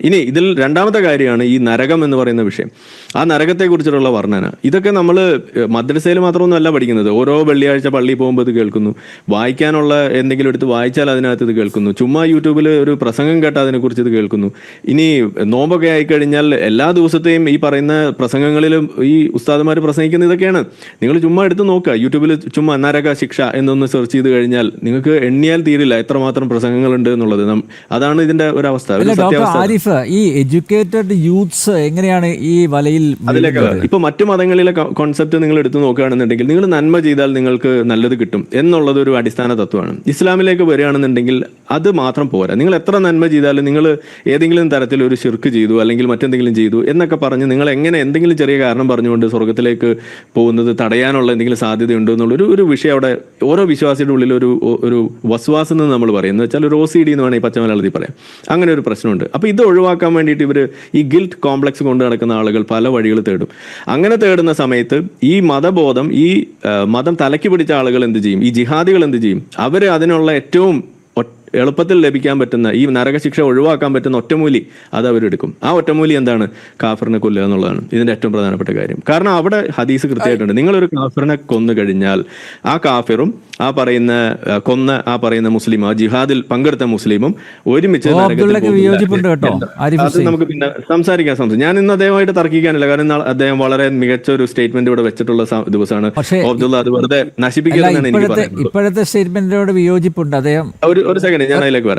ഇനി ഇതിൽ രണ്ടാമത്തെ കാര്യമാണ് ഈ നരകം എന്ന് പറയുന്ന വിഷയം. ആ നരകത്തെ കുറിച്ചുള്ള വർണന. ഇതൊക്കെ നമ്മൾ മദ്രസയിൽ മാത്രമൊന്നുമല്ല പഠിക്കുന്നത്. ഓരോ വെള്ളിയാഴ്ച പള്ളി പോകുമ്പോൾ ഇത് കേൾക്കുന്നു. വായിക്കാനുള്ള എന്തെങ്കിലും എടുത്ത് വായിച്ചാൽ അതിനകത്ത് ഇത് കേൾക്കുന്നു. ചുമ്മാ യൂട്യൂബിൽ ഒരു പ്രസംഗം കേട്ട് അതിനെക്കുറിച്ച് ഇത് കേൾക്കുന്നു. ഇനി നോമ്പൊക്കെ ആയിക്കഴിഞ്ഞാൽ എല്ലാ ദിവസത്തെയും ഈ പറയുന്ന പ്രസംഗങ്ങളിലും ഈ ഉസ്താദുമാർ പ്രസംഗിക്കുന്ന ഇതൊക്കെയാണ്. നിങ്ങൾ ചുമ്മാ എടുത്ത് നോക്കുക. യൂട്യൂബിൽ ചുമ്മാ നരക ശിക്ഷ എന്നൊന്ന് സെർച്ച് ചെയ്ത് കഴിഞ്ഞാൽ നിങ്ങൾക്ക് എണ്ണിയാൽ തീരില്ല എത്രമാത്രം പ്രസംഗങ്ങളുണ്ട് എന്നുള്ളത്. അതാണ് ഇതിന്റെ ഒരു അവസ്ഥ സത്യാവസ്ഥ. ഈ എഡ്യൂക്കേറ്റഡ് യൂത്ത്സ് എങ്ങനെയാണ് ഈ വലയിൽ ഇപ്പൊ മറ്റു മതങ്ങളിലെ കോൺസെപ്റ്റ് നിങ്ങൾ എടുത്തു നോക്കുകയാണെന്നുണ്ടെങ്കിൽ നിങ്ങൾ നന്മ ചെയ്താൽ നിങ്ങൾക്ക് നല്ലത് കിട്ടും എന്നുള്ളത് ഒരു അടിസ്ഥാന തത്വമാണ്. ഇസ്ലാമിലേക്ക് വരികയാണെന്നുണ്ടെങ്കിൽ അത് മാത്രം പോരാ. നിങ്ങൾ എത്ര നന്മ ചെയ്താലും നിങ്ങൾ ഏതെങ്കിലും തരത്തിൽ ഒരു ശിർക്ക് ചെയ്തു അല്ലെങ്കിൽ മറ്റെന്തെങ്കിലും ചെയ്തു എന്നൊക്കെ പറഞ്ഞ് നിങ്ങൾ എങ്ങനെ എന്തെങ്കിലും ചെറിയ കാരണം പറഞ്ഞുകൊണ്ട് സ്വർഗത്തിലേക്ക് പോകുന്നത് തടയാനുള്ള എന്തെങ്കിലും സാധ്യതയുണ്ടോ എന്നുള്ളൊരു ഒരു വിഷയം അവിടെ ഓരോ വിശ്വാസിയുടെ ഉള്ളിൽ ഒരു ഒരു വസ്വാസം എന്ന് നമ്മൾ പറയും. എന്ന് വെച്ചാൽ ഒരു ഒ സി ഡി എന്ന് വേണമെങ്കിൽ പച്ച മലയാളത്തിൽ പറയാം. അങ്ങനെ ഒരു പ്രശ്നമുണ്ട്. അപ്പോൾ ഇത് ഒഴിവാക്കാൻ വേണ്ടിയിട്ട് ഇവർ ഈ ഗിൽറ്റ് കോംപ്ലക്സ് കൊണ്ട് നടക്കുന്ന ആളുകൾ പല വഴികൾ തേടും. അങ്ങനെ തേടുന്ന സമയത്ത് ഈ മതബോധം ഈ മതം തലയ്ക്ക് പിടിച്ച ആളുകൾ എന്ത് ചെയ്യും? ഈ ജിഹാദികൾ എന്ത് ചെയ്യും? അവർ അതിനുള്ള ഏറ്റവും എളുപ്പത്തിൽ ലഭിക്കാൻ പറ്റുന്ന ഈ നരകശിക്ഷ ഒഴിവാക്കാൻ പറ്റുന്ന ഒറ്റമൂലി അത് അവരെടുക്കും. ആ ഒറ്റമൂലി എന്താണ്? കാഫറിനെ കൊല്ലുക എന്നുള്ളതാണ്. ഇതിന്റെ ഏറ്റവും പ്രധാനപ്പെട്ട കാര്യം. കാരണം അവിടെ ഹദീസ് കൃത്യമായിട്ടുണ്ട്. നിങ്ങളൊരു കാഫറിനെ കൊന്നു കഴിഞ്ഞാൽ ആ കാഫിറും ആ പറയുന്ന കൊന്ന ആ പറയുന്ന മുസ്ലിം ആ ജിഹാദിൽ പങ്കെടുത്ത മുസ്ലിമും ഒരുമിച്ച് അത് നമുക്ക് പിന്നെ സംസാരിക്കാൻ സംസാരിക്കും ഞാൻ ഇന്ന് അദ്ദേഹമായിട്ട് തർക്കിക്കാനില്ല. കാരണം അദ്ദേഹം വളരെ മികച്ച ഒരു സ്റ്റേറ്റ്മെന്റ് ഇവിടെ വെച്ചിട്ടുള്ള ദിവസമാണ്. അബ്ദുള്ള അത് വെറുതെ നശിപ്പിക്കരുതെന്നാണ് എനിക്ക് ഇപ്പോഴത്തെ സ്റ്റേറ്റ്മെന്റിനോട് വിയോജിപ്പുണ്ട് അദ്ദേഹം. ഒരു ഒരു സെക്കൻഡ് ഞാൻ അതിലേക്ക് വരാം.